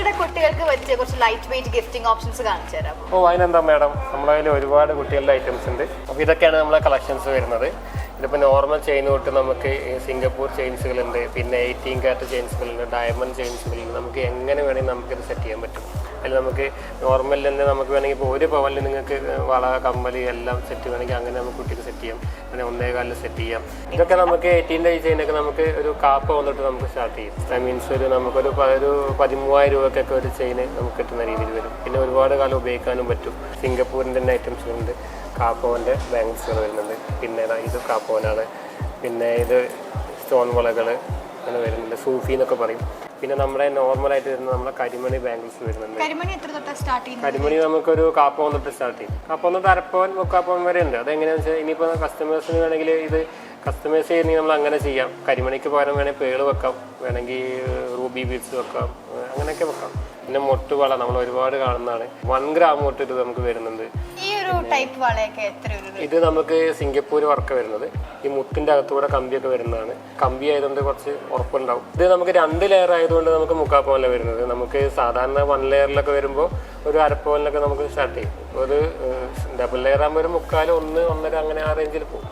സിയുടെ കുട്ടികൾക്ക് പറ്റിയ കുറച്ച് ലൈറ്റ് വെയിറ്റ് ഗിഫ്റ്റിംഗ് ഓപ്ഷൻസ് കാണിച്ചു തരാം ഓ അതിനെന്താ മാഡം നമ്മളെ കയ്യിൽ ഒരുപാട് കുട്ടികളുടെ ഐറ്റംസ് ഉണ്ട്. അപ്പോൾ ഇതൊക്കെയാണ് നമ്മളെ കളക്ഷൻസ് വരുന്നത്. ഇതിപ്പോൾ നോർമൽ ചെയിൻ തൊട്ട് നമുക്ക് സിംഗപ്പൂർ ചെയിൻസുകളുണ്ട് പിന്നെ എയ്റ്റീൻ കാറ്റ് ചെയിൻസുകളുണ്ട് ഡയമണ്ട് ചെയിൻസുകളുണ്ട് നമുക്ക് എങ്ങനെ വേണമെങ്കിൽ നമുക്കിത് സെറ്റ് ചെയ്യാൻ പറ്റും. അതിൽ നമുക്ക് നോർമൽ തന്നെ നമുക്ക് വേണമെങ്കിൽ ഇപ്പോൾ ഒരു പവനിൽ നിങ്ങൾക്ക് വള കമ്മൽ എല്ലാം സെറ്റ് വേണമെങ്കിൽ അങ്ങനെ നമുക്ക് കുട്ടിക്ക് സെറ്റ് ചെയ്യാം. അങ്ങനെ ഒന്നേ കാലിൽ സെറ്റ് ചെയ്യാം. ഇതൊക്കെ നമുക്ക് എയ്റ്റീന്റെ ചെയിനൊക്കെ നമുക്ക് ഒരു കാപ്പ് വന്നിട്ട് നമുക്ക് സ്റ്റാർട്ട് ചെയ്യും. ഐ മീൻസ് ഒരു നമുക്കൊരു ഒരു പതിമൂവായിരം രൂപക്കൊക്കെ ഒരു ചെയിൻ നമുക്ക് കിട്ടുന്ന രീതിയിൽ വരും. പിന്നെ ഒരുപാട് കാലം ഉപയോഗിക്കാനും പറ്റും. സിംഗപ്പൂരിന്റെ തന്നെ ഐറ്റംസ് ഉണ്ട് കാപ്പോന്റെ ബാങ്കിൾസുകൾ വരുന്നുണ്ട്. പിന്നെ ഇത് കാപ്പോനാണ് പിന്നെ ഇത് സ്റ്റോൺ വളകൾ അങ്ങനെ വരുന്നുണ്ട്. സൂഫി എന്നൊക്കെ പറയും. പിന്നെ നമ്മുടെ നോർമൽ ആയിട്ട് വരുന്ന നമ്മുടെ കരിമണി ബാംഗിൾസ് വരുന്നുണ്ട്. കരിമണി എത്ര തൊട്ടാ സ്റ്റാർട്ട് ചെയ്യുന്നത്? കരിമണി നമുക്കൊരു കാപ്പ വന്നിട്ട് സ്റ്റാർട്ട് ചെയ്യും. കാപ്പ വന്നിട്ട് അരപ്പവൻ മുക്കാപ്പവൻ വരെ ഉണ്ട് അതെങ്ങനെയാണെന്ന് വെച്ചാൽ ഇനിയിപ്പോൾ കസ്റ്റമേഴ്സിന് വേണമെങ്കിൽ ഇത് കസ്റ്റമൈസ് ചെയ്യണമെങ്കിൽ നമ്മൾ അങ്ങനെ ചെയ്യാം. കരിമണിക്ക് പകരം വേണമെങ്കിൽ പേൾ വെക്കാം. വേണമെങ്കിൽ റൂബി ബീഡ്സ് വെക്കാം. അങ്ങനെയൊക്കെ വെക്കാം. പിന്നെ മൊട്ട് വള നമ്മൾ ഒരുപാട് കാണുന്നതാണ്. വൺ ഗ്രാം മൊട്ട് ഇത് നമുക്ക് വരുന്നുണ്ട്. ഇത് നമുക്ക് സിംഗപ്പൂർ വർക്ക് വരുന്നത്. ഈ മുത്തിന്റെ അകത്തൂടെ കമ്പിയൊക്കെ വരുന്നതാണ്. കമ്പി ആയതുകൊണ്ട് കുറച്ച് ഉറപ്പുണ്ടാവും. ഇത് നമുക്ക് രണ്ട് ലെയർ ആയതുകൊണ്ട് നമുക്ക് മുക്കാപ്പോല വരുന്നത്. നമുക്ക് സാധാരണ വൺ ലെയറിലൊക്കെ വരുമ്പോൾ ഒരു അരപ്പവനിലൊക്കെ നമുക്ക് സ്റ്റാർട്ട് ചെയ്യും. ഒരു ഡബിൾ ലെയർ ആകുമ്പോൾ ഒരു മുക്കാൽ ഒന്ന് ഒന്നര അങ്ങനെ ആ റേഞ്ചിൽ പോകും.